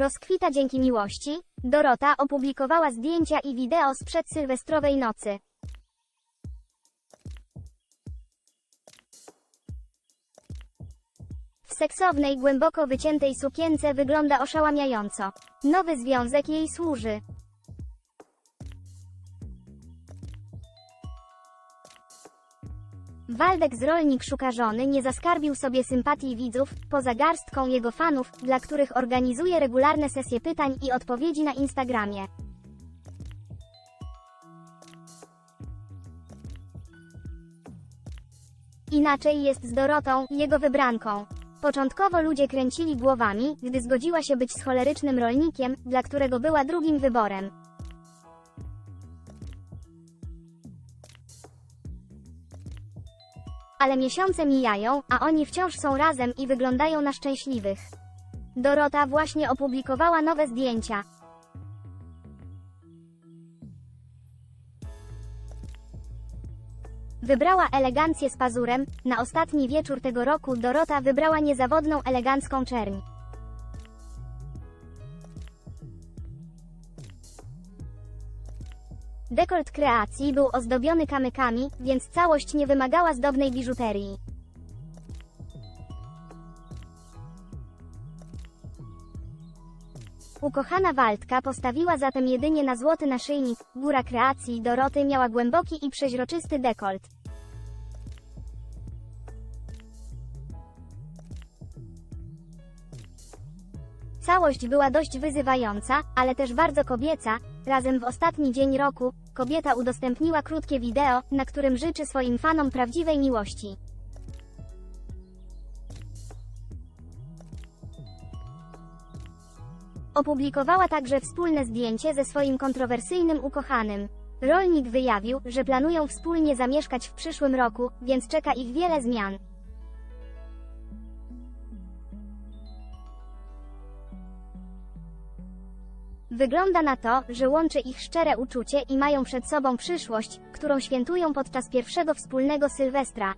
rozkwita dzięki miłości, Dorota opublikowała zdjęcia i wideo z przedsylwestrowej nocy. W seksownej, głęboko wyciętej sukience wygląda oszałamiająco. Nowy związek jej służy. Waldek z Rolnik szuka żony nie zaskarbił sobie sympatii widzów, poza garstką jego fanów, dla których organizuje regularne sesje pytań i odpowiedzi na Instagramie. Inaczej jest z Dorotą, jego wybranką. Początkowo ludzie kręcili głowami, gdy zgodziła się być z cholerycznym rolnikiem, dla którego była drugim wyborem. Ale miesiące mijają, a oni wciąż są razem i wyglądają na szczęśliwych. Dorota właśnie opublikowała nowe zdjęcia. Wybrała elegancję z pazurem, na ostatni wieczór tego roku Dorota wybrała niezawodną elegancką czerń. Dekolt kreacji był ozdobiony kamykami, więc całość nie wymagała zdobnej biżuterii. Ukochana Waldka postawiła zatem jedynie na złoty naszyjnik, góra kreacji Doroty miała głęboki i przeźroczysty dekolt. Całość była dość wyzywająca, ale też bardzo kobieca. Razem w ostatni dzień roku, kobieta udostępniła krótkie wideo, na którym życzy swoim fanom prawdziwej miłości. Opublikowała także wspólne zdjęcie ze swoim kontrowersyjnym ukochanym. Rolnik wyjawił, że planują wspólnie zamieszkać w przyszłym roku, więc czeka ich wiele zmian. Wygląda na to, że łączy ich szczere uczucie i mają przed sobą przyszłość, którą świętują podczas pierwszego wspólnego Sylwestra.